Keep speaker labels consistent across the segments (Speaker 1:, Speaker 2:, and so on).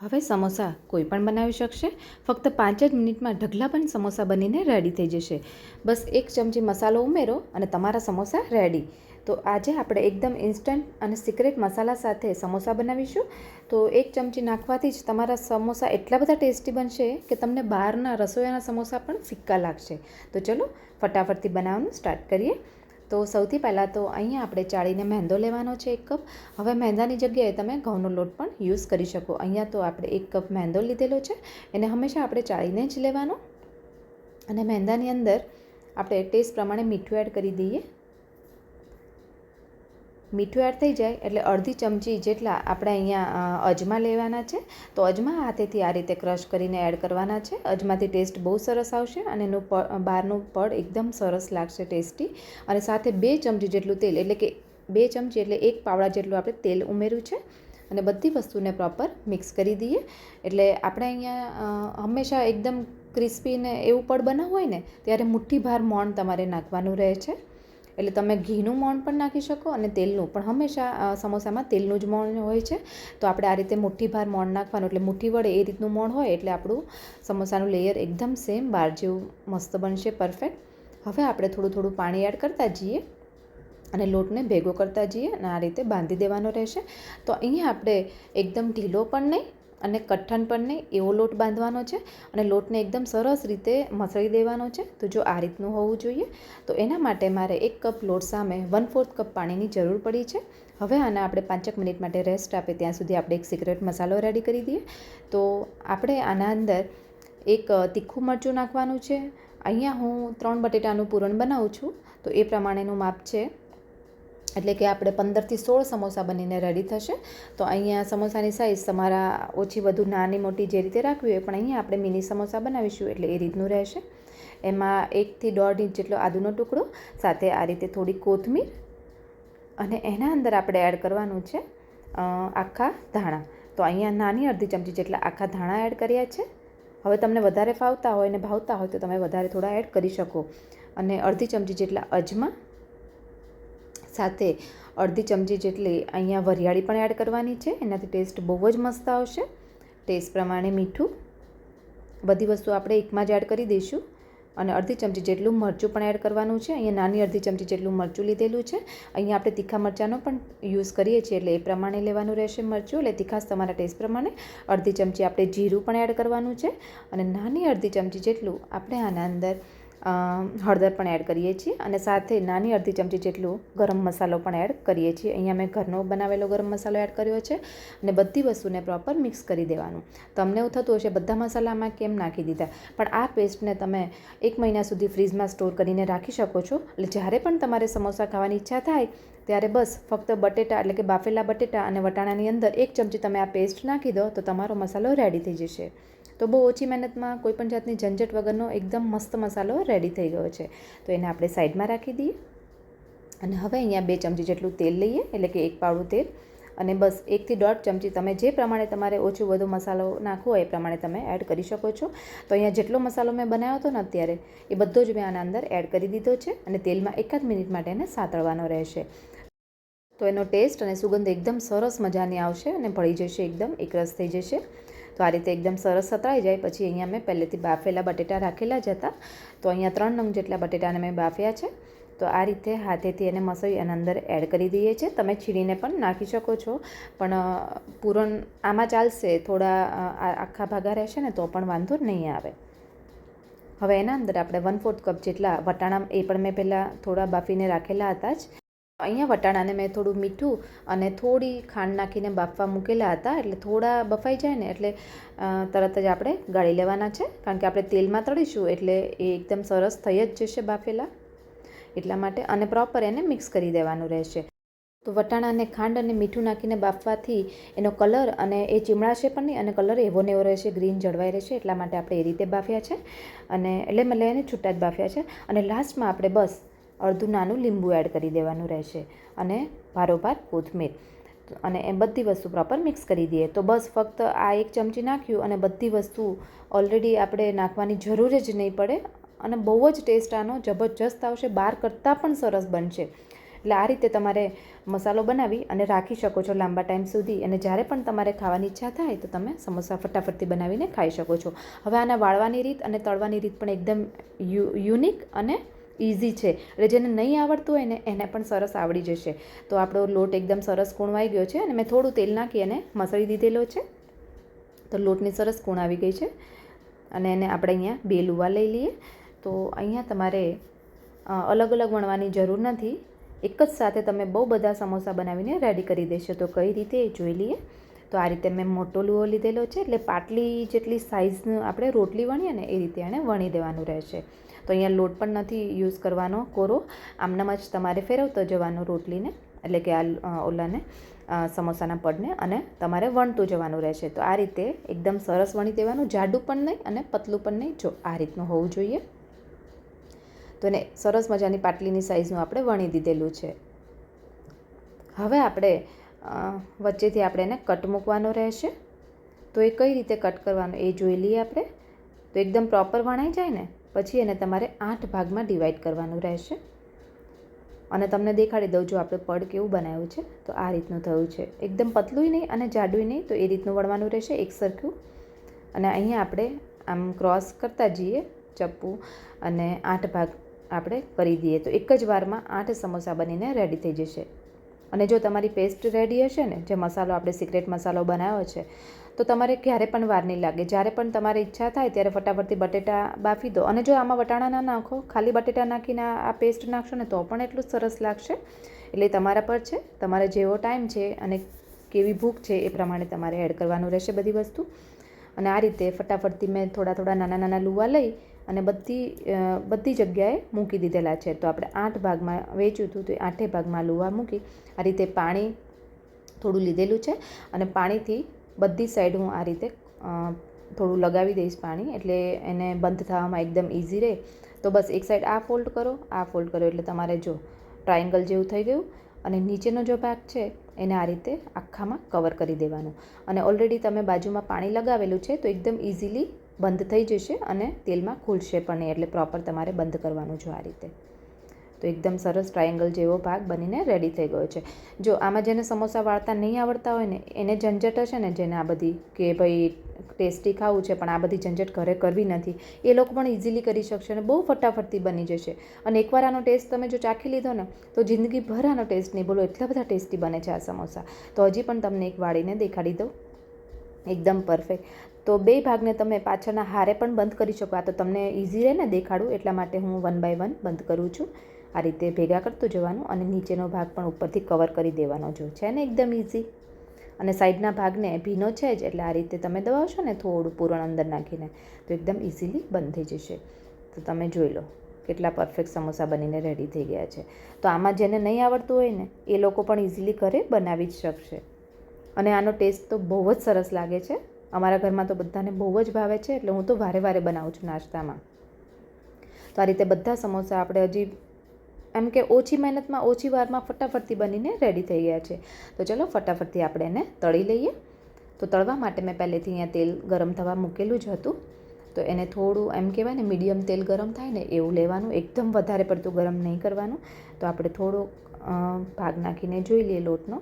Speaker 1: હવે સમોસા કોઈ પણ બનાવી શકશે. ફક્ત પાંચ જ મિનિટમાં ઢગલા પણ સમોસા બનીને રેડી થઈ જશે. બસ એક ચમચી મસાલો ઉમેરો અને તમારા સમોસા રેડી તો આજે આપણે એકદમ ઇન્સ્ટન્ટ અને સિક્રેટ મસાલા સાથે સમોસા બનાવીશું. તો એક ચમચી નાખવાથી જ તમારા સમોસા એટલા બધા ટેસ્ટી બનશે કે તમને બહારના રસોઈયાના સમોસા પણ ફિક્કા લાગશે. તો ચલો ફટાફટથી બનાવવાનું સ્ટાર્ટ કરીએ. તો સૌથી પહેલાં તો અહીંયા આપણે ચાળીને મેંદો લેવાનો છે એક કપ. હવે મેંદાની જગ્યાએ તમે ઘઉંનો લોટ પણ યુઝ કરી શકો. અહીંયા તો આપણે એક કપ મેંદો લીધેલો છે. એને હંમેશા આપણે ચાળીને જ લેવાનો. અને મેંદાની અંદર આપણે ટેસ્ટ પ્રમાણે મીઠું એડ કરી દઈએ. મીઠું એડ થઈ જાય એટલે અડધી ચમચી જેટલા આપણે અહીંયા અજમા લેવાના છે. તો અજમા હાથેથી આ રીતે ક્રશ કરીને એડ કરવાના છે. અજમાથી ટેસ્ટ બહુ સરસ આવશે અને એનું બહારનું પડ એકદમ સરસ લાગશે ટેસ્ટી. અને સાથે બે ચમચી જેટલું તેલ, એટલે કે બે ચમચી એટલે એક પાવડા જેટલું આપણે તેલ ઉમેર્યું છે. અને બધી વસ્તુને પ્રોપર મિક્સ કરી દઈએ. એટલે આપણે અહીંયા હંમેશા એકદમ ક્રિસ્પી ને એવું પડ બનાવવું હોય ને, ત્યારે મુઠ્ઠીભાર મોણ તમારે નાખવાનું રહે છે. એટલે તમે ઘીનું મોણ પણ નાખી શકો અને તેલનું. પણ હંમેશા સમોસામાં તેલનું જ મોણ હોય છે. તો આપણે આ રીતે મુઠ્ઠી ભાર મોણ નાખવાનું, એટલે મુઠ્ઠી વડે એ રીતનું મોણ હોય, એટલે આપણું સમોસાનું લેયર એકદમ સેમ બહાર જેવું મસ્ત બનશે પરફેક્ટ હવે આપણે થોડું થોડું પાણી એડ કરતા જઈએ અને લોટને ભેગો કરતા જઈએ અને આ રીતે બાંધી દેવાનો રહેશે. તો અહીંયા આપણે એકદમ ઢીલો પણ નહીં અને કઠણ પણ નહીં, એવો લોટ બાંધવાનો છે અને લોટને એકદમ સરસ રીતે મસળી દેવાનો છે. તો જો આ રીતનું હોવું જોઈએ, તો એના માટે મારે એક કપ લોટ સામે વન ફોર્થ કપ પાણીની જરૂર પડી છે. હવે આને આપણે પાંચેક મિનિટ માટે રેસ્ટ આપે, ત્યાં સુધી આપણે એક સિક્રેટ મસાલો રેડી કરી દઈએ. તો આપણે આના અંદર એક તીખું મરચું નાખવાનું છે. અહીંયા હું ત્રણ બટેટાનું પૂરણ બનાવું છું. તો એ પ્રમાણેનું માપ છે એટલે કે આપણે પંદરથી સોળ સમોસા બનીને રેડી થશે. તો અહીંયા સમોસાની સાઇઝ તમારા ઓછી વધુ નાની મોટી જે રીતે રાખવી હોય, પણ અહીંયા આપણે મિની સમોસા બનાવીશું એટલે એ રીતનું રહેશે. એમાં એકથી દોઢ ઇંચ જેટલો આદુનો ટુકડો, સાથે આ રીતે થોડી કોથમીર અને એના અંદર આપણે એડ કરવાનું છે આખા ધાણા. તો અહીંયા નાની અડધી ચમચી જેટલા આખા ધાણા એડ કર્યા છે. હવે તમને વધારે ફાવતા હોય અને ભાવતા હોય તો તમે વધારે થોડા એડ કરી શકો. અને અડધી ચમચી જેટલા અજમા સાથે અડધી ચમચી જેટલી અહીંયા વરિયાળી પણ એડ કરવાની છે. એનાથી ટેસ્ટ બહુ જ મસ્ત આવશે. ટેસ્ટ પ્રમાણે મીઠું બધી વસ્તુ આપણે એકમાં જ એડ કરી દઈશું. અને અડધી ચમચી જેટલું મરચું પણ એડ કરવાનું છે. અહીંયા નાની અડધી ચમચી જેટલું મરચું લીધેલું છે. અહીંયા આપણે તીખા મરચાંનો પણ યુઝ કરીએ છીએ એટલે એ પ્રમાણે લેવાનું રહેશે મરચું. એટલે તીખાસ તમારા ટેસ્ટ પ્રમાણે અડધી ચમચી આપણે જીરું પણ એડ કરવાનું છે. અને નાની અડધી ચમચી જેટલું આપણે આના અંદર હળદર પણ એડ કરીએ છીએ અને સાથે નાની અડધી ચમચી જેટલું ગરમ મસાલો પણ એડ કરીએ છીએ. અહીંયા મેં ઘરનો બનાવેલો ગરમ મસાલો એડ કર્યો છે અને બધી વસ્તુને પ્રોપર મિક્સ કરી દેવાનું. તમને એવું થતું હશે બધા મસાલામાં કેમ નાખી દીધા? પણ આ પેસ્ટને તમે એક મહિના સુધી ફ્રીજમાં સ્ટોર કરીને રાખી શકો છો. એટલે જ્યારે પણ તમારે સમોસા ખાવાની ઈચ્છા થાય, ત્યારે બસ ફક્ત બટેટા એટલે કે બાફેલા બટેટા અને વટાણાની અંદર એક ચમચી તમે આ પેસ્ટ નાખી દો તો તમારો મસાલો રેડી થઈ જશે. તો બહુ ઓછી મહેનતમાં કોઈપણ જાતની ઝંઝટ વગરનો એકદમ મસ્ત મસાલો રેડી થઈ ગયો છે. તો એને આપણે સાઈડમાં રાખી દઈએ. અને હવે અહીંયા બે ચમચી જેટલું તેલ લઈએ, એટલે કે એક પાવડું તેલ. અને બસ એકથી દોઢ ચમચી તમે જે પ્રમાણે તમારે ઓછું વધુ મસાલો નાખવો હોય એ પ્રમાણે તમે એડ કરી શકો છો. તો અહીંયા જેટલો મસાલો મેં બનાવ્યો હતો ને અત્યારે, એ બધો જ મેં આના અંદર એડ કરી દીધો છે અને તેલમાં એકાદ મિનિટ માટે એને સાતળવાનો રહેશે. તો એનો ટેસ્ટ અને સુગંધ એકદમ સરસ મજાની આવશે અને ભળી જશે એકદમ એકરસ થઈ જશે. તો આ રીતે એકદમ સરસ સતળાઈ જાય. પછી અહીંયા મેં પહેલેથી બાફેલા બટેટા રાખેલા જ હતા. તો અહીંયા ત્રણ નંગ જેટલા બટેટાને મેં બાફ્યા છે. તો આ રીતે હાથેથી એને મસળી એના અંદર એડ કરી દઈએ છીએ. તમે છીણીને પણ નાખી શકો છો. પણ પૂરણ આમાં ચાલશે થોડા આખા ભાગા રહેશે ને તો પણ વાંધો નહીં આવે. હવે એના અંદર આપણે વન ફોર્થ કપ જેટલા વટાણા એ પણ મેં પહેલાં થોડા બાફીને રાખેલા હતા જ. અહીંયા વટાણાને મેં થોડું મીઠું અને થોડી ખાંડ નાખીને બાફવા મૂકેલા હતા, એટલે થોડા બફાઈ જાય ને એટલે તરત જ આપણે ગાળી લેવાના છે. કારણ કે આપણે તેલમાં તળીશું એટલે એ એકદમ સરસ થઈ જ જશે બાફેલા. એટલા માટે અને પ્રોપર એને મિક્સ કરી દેવાનું રહેશે. તો વટાણાને ખાંડ અને મીઠું નાખીને બાફવાથી એનો કલર અને એ ચીમળાશે પણ નહીં, અને કલર એવો ને એવો રહેશે, ગ્રીન જળવાઈ રહેશે, એટલા માટે આપણે એ રીતે બાફ્યા છે. અને એટલે મેં લઈને છૂટા જ બાફ્યા છે. અને લાસ્ટમાં આપણે બસ અડધું નાનું લીંબુ એડ કરી દેવાનું રહેશે અને ભારોભાર કોથમીર. અને એ બધી વસ્તુ પ્રોપર મિક્સ કરી દઈએ. તો બસ ફક્ત આ એક ચમચી નાખ્યું અને બધી વસ્તુ ઓલરેડી આપણે નાખવાની જરૂર જ નહીં પડે અને બહુ જ ટેસ્ટ આનો જબરજસ્ત આવશે બહાર કરતાં પણ સરસ બનશે. એટલે આ રીતે તમારે મસાલો બનાવી અને રાખી શકો છો લાંબા ટાઈમ સુધી. અને જ્યારે પણ તમારે ખાવાની ઈચ્છા થાય તો તમે સમોસા ફટાફટથી બનાવીને ખાઈ શકો છો. હવે આના વાળવાની રીત અને તળવાની રીત પણ એકદમ યુનિક અને ઇઝી છે. એટલે જેને નહીં આવડતું હોય ને, એને પણ સરસ આવડી જશે. તો આપણો લોટ એકદમ સરસ કૂણવાઈ ગયો છે અને મેં થોડું તેલ નાખી અને મસળી દીધેલો છે. તો લોટની સરસ કૂણ આવી ગઈ છે. અને એને આપણે અહીંયા બે લુવા લઈ લઈએ. તો અહીંયા તમારે અલગ અલગ વણવાની જરૂર નથી. એક જ સાથે તમે બહુ બધા સમોસા બનાવીને રેડી કરી દેશો. તો કઈ રીતે એ જોઈ લઈએ. તો આ રીતે મેં મોટો લુઓ લીધેલો છે. એટલે પાટલી જેટલી સાઇઝનું આપણે રોટલી વણીએ ને, એ રીતે એણે વણી દેવાનું રહેશે. તો અહીંયા લોટ પણ નથી યુઝ કરવાનો કોરો. આમનામ જ તમારે ફેરવતો જવાનો રોટલીને, એટલે કે આ ઓલાને સમોસાના પડને અને તમારે વણતું જવાનું રહેશે. તો આ રીતે એકદમ સરસ વણી દેવાનું. જાડું પણ નહીં અને પતલું પણ નહીં. જો, આ રીતનું હોવું જોઈએ. તો એને સરસ મજાની પાટલીની સાઇઝનું આપણે વણી દીધેલું છે. હવે આપણે વચ્ચેથી આપણે એને કટ મૂકવાનો રહેશે. તો એ કઈ રીતે કટ કરવાનો એ જોઈ લઈએ આપણે. તો એકદમ પ્રોપર વણાઈ જાય ને પછી એને તમારે આઠ ભાગમાં ડિવાઈડ કરવાનું રહેશે. અને તમને દેખાડી દઉં જો આપણે પડ કેવું બનાવ્યું છે, તો આ રીતનું થયું છે. એકદમ પતલુંય નહીં અને જાડુંય નહીં, તો એ રીતનું વળવાનું રહેશે એક અને અહીંયા આપણે આમ ક્રોસ કરતા જઈએ, ચપ્પુ, અને આઠ ભાગ આપણે કરી દઈએ. તો એક જ વારમાં આઠ સમોસા બનીને રેડી થઈ જશે. અને જો તમારી પેસ્ટ રેડી હશે ને, જે મસાલો આપણે સિક્રેટ મસાલો બનાવ્યો છે તો તમારે ક્યારે પણ વાર નહીં લાગે. જ્યારે પણ તમારે ઈચ્છા થાય ત્યારે ફટાફટથી બટેટા બાફી દો. અને જો આમાં વટાણા ના નાખો, ખાલી બટેટા નાખીને આ પેસ્ટ નાખશો ને તો પણ એટલું સરસ લાગશે. એટલે તમારા પર છે. તમારે જેવો ટાઈમ છે અને કેવી ભૂખ છે એ પ્રમાણે તમારે એડ કરવાનું રહેશે બધી વસ્તુ. અને આ રીતે ફટાફટથી મેં થોડા થોડા નાના નાના લુવા લઈ અને બધી બધી જગ્યાએ મૂકી દીધેલા છે. તો આપણે આઠ ભાગમાં વેચ્યું હતું તો આઠે ભાગમાં લુવા મૂકી આ રીતે પાણી થોડું લીધેલું છે. અને પાણીથી બધી સાઈડ હું આ રીતે થોડું લગાવી દઈશ પાણી, એટલે એને બંધ થવામાં એકદમ ઇઝી રહે. તો બસ એક સાઈડ આ ફોલ્ડ કરો, આ ફોલ્ડ કરો, એટલે તમારે જો ટ્રાયેંગલ જેવું થઈ ગયું, અને નીચેનો જો ભાગ છે, એને આ રીતે આખામાં કવર કરી દેવાનું. અને ઓલરેડી તમે બાજુમાં પાણી લગાવેલું છે, તો એકદમ ઇઝીલી બંધ થઈ જશે અને તેલમાં ખુલશે પણ નહીં, એટલે પ્રોપર તમારે બંધ કરવાનું જો આ રીતે. તો એકદમ સરસ ટ્રાયેંગલ જેવો ભાગ બનીને રેડી થઈ ગયો છે. જો આમાં જેને સમોસા વાળતા નહીં આવડતા હોય ને, એને ઝંઝટ હશે ને, જેને આ બધી કે ભાઈ ટેસ્ટી ખાવું છે, પણ આ બધી ઝંઝટ ઘરે કરવી નથી, એ લોકો પણ ઇઝીલી કરી શકશે અને બહુ ફટાફટથી બની જશે. અને એકવાર આનો ટેસ્ટ તમે જો ચાખી લીધો ને, તો જિંદગીભર આનો ટેસ્ટ નહીં બોલો, એટલા બધા ટેસ્ટી બને છે આ સમોસા. તો હજી પણ તમને એક વાળીને દેખાડી દઉં. એકદમ પરફેક્ટ તો બે ભાગને તમે પાછળના હારે પણ બંધ કરી શકો. આ તો તમને ઇઝી રહે ને દેખાડું, એટલા માટે હું વન બાય વન બંધ કરું છું. આ રીતે ભેગા કરતું જવાનું અને નીચેનો ભાગ પણ ઉપરથી કવર કરી દેવાનો જો છે ને એકદમ ઇઝી અને સાઈડના ભાગને ભીનો છે જ, એટલે આ રીતે તમે દબાવશો ને થોડું પૂરણ અંદર નાખીને, તો એકદમ ઇઝીલી બંધ જશે. તો તમે જોઈ લો, કેટલા પરફેક્ટ સમોસા બનીને રેડી થઈ ગયા છે. તો આમાં જેને નહીં આવડતું હોય ને, એ લોકો પણ ઇઝીલી ઘરે બનાવી જ શકશે. અને આનો ટેસ્ટ તો બહુ જ સરસ લાગે છે. અમારા ઘરમાં તો બધાને બહુ જ ભાવે છે, એટલે હું તો વારે વારે બનાવું છું નાસ્તામાં. તો આ રીતે બધા સમોસા આપણે હજી એમ કે ઓછી મહેનતમાં ઓછી વારમાં ફટાફટથી બનીને રેડી થઈ ગયા છે. તો ચલો ફટાફટથી આપણે એને તળી લઈએ. તો તળવા માટે મેં પહેલેથી અહીંયા તેલ ગરમ થવા મૂકેલું જ હતું. તો એને થોડું એમ કહેવાય ને મીડિયમ તેલ ગરમ થાય ને એવું લેવાનું. એકદમ વધારે પડતું ગરમ નહીં કરવાનું. તો આપણે થોડો ભાગ નાખીને જોઈ લઈએ લોટનો.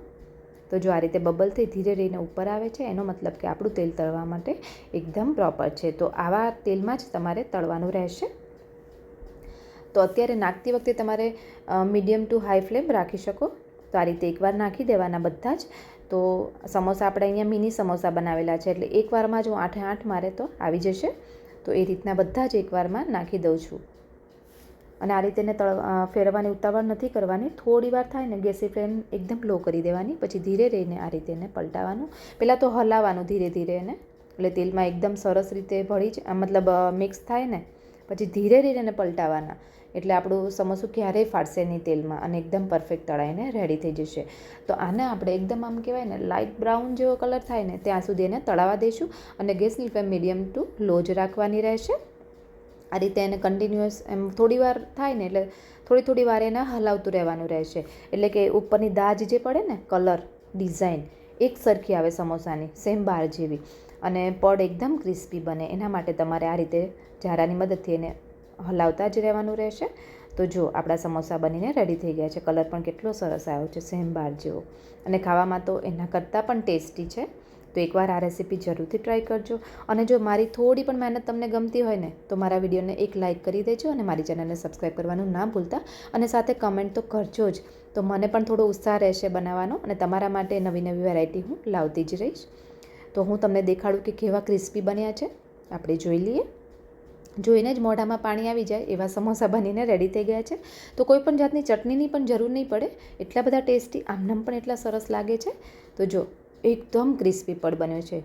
Speaker 1: તો જો આ રીતે બબલ થઈ ધીરે રહીને ઉપર આવે છે, એનો મતલબ કે આપણું તેલ તળવા માટે એકદમ પ્રોપર છે. તો આવા તેલમાં જ તમારે તળવાનું રહેશે. તો અત્યારે નાખતી વખતે તમારે મીડિયમ ટુ હાઈ ફ્લેમ રાખી શકો. તો આ રીતે એકવાર નાખી દેવાના બધા જ. તો સમોસા આપણે અહીંયા મિની સમોસા બનાવેલા છે, એટલે એકવારમાં જ હું આઠે આઠ મારે તો આવી જશે. તો એ રીતના બધા જ એકવારમાં નાખી દઉં છું. અને આ રીતે એને તળ ફેરવવાની ઉતાવળ નથી કરવાની. થોડી વાર થાય ને ગેસની ફ્લેમ એકદમ લો કરી દેવાની, પછી ધીરે રહીને આ રીતે એને પલટાવવાનું પહેલાં તો હલાવવાનું ધીરે ધીરે એને, એટલે તેલમાં એકદમ સરસ રીતે ભળી જ, મતલબ મિક્સ થાય ને, પછી ધીરે ધીરે એને પલટાવવાના એટલે આપણું સમોસું ક્યારેય ફાટશે નહીં તેલમાં અને એકદમ પરફેક્ટ તળાઈને રેડી થઈ જશે. તો આને આપણે એકદમ આમ કહેવાય ને લાઇટ બ્રાઉન જેવો કલર થાય ને, ત્યાં સુધી એને તળાવા દઈશું અને ગેસની ફ્લેમ મીડિયમ ટુ લો જ રાખવાની રહેશે. આ રીતે એને કન્ટિન્યુઅસ એમ થોડી વાર થાય ને એટલે થોડી થોડી વાર એને હલાવતું રહેવાનું રહેશે. એટલે કે ઉપરની દાજ જે પડે ને કલર ડિઝાઇન એક સરખી આવે સમોસાની સેમ બાર જેવી. અને પડ એકદમ ક્રિસ્પી બને. એના માટે તમારે આ રીતે ઝારાની મદદથી એને હલાવતા જ રહેવાનું રહેશે. તો જો આપણા સમોસા બનીને રેડી થઈ ગયા છે. કલર પણ કેટલો સરસ આવ્યો છે સેમ બાર જેવો. અને ખાવામાં તો એના કરતાં પણ ટેસ્ટી છે. તો એકવાર આ રેસીપી જરૂરથી ટ્રાય કરજો. અને જો મારી થોડી પણ મહેનત તમને ગમતી હોય ને, તો મારા વિડીયોને એક લાઇક કરી દેજો અને મારી ચેનલને સબસ્ક્રાઈબ કરવાનું ના ભૂલતા. અને સાથે કમેન્ટ તો કરજો જ. તો મને પણ થોડો ઉત્સાહ રહેશે બનાવવાનો અને તમારા માટે નવી નવી વેરાયટી હું લાવતી જ રહીશ. તો હું તમને દેખાડું કે કેવા ક્રિસ્પી બન્યા છે. આપણે જોઈ લઈએ. જોઈને જ મોઢામાં પાણી આવી જાય એવા સમોસા બનીને રેડી થઈ ગયા છે. તો કોઈ પણ જાતની ચટણીની પણ જરૂર નહીં પડે. એટલા બધા ટેસ્ટી આમનામ પણ એટલા સરસ લાગે છે. તો જો, એકદમ ક્રિસ્પી પડ બન્યો છે.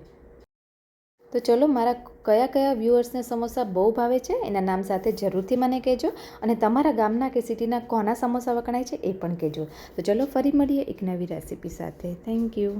Speaker 1: તો ચલો, મારા કયા કયા વ્યૂઅર્સને સમોસા બહુ ભાવે છે, એના નામ સાથે જરૂરથી મને કહેજો. અને તમારા ગામના કે સિટીના કોના સમોસા વખણાય છે એ પણ કહેજો. તો ચલો, ફરી મળીએ એક નવી રેસીપી સાથે. Thank you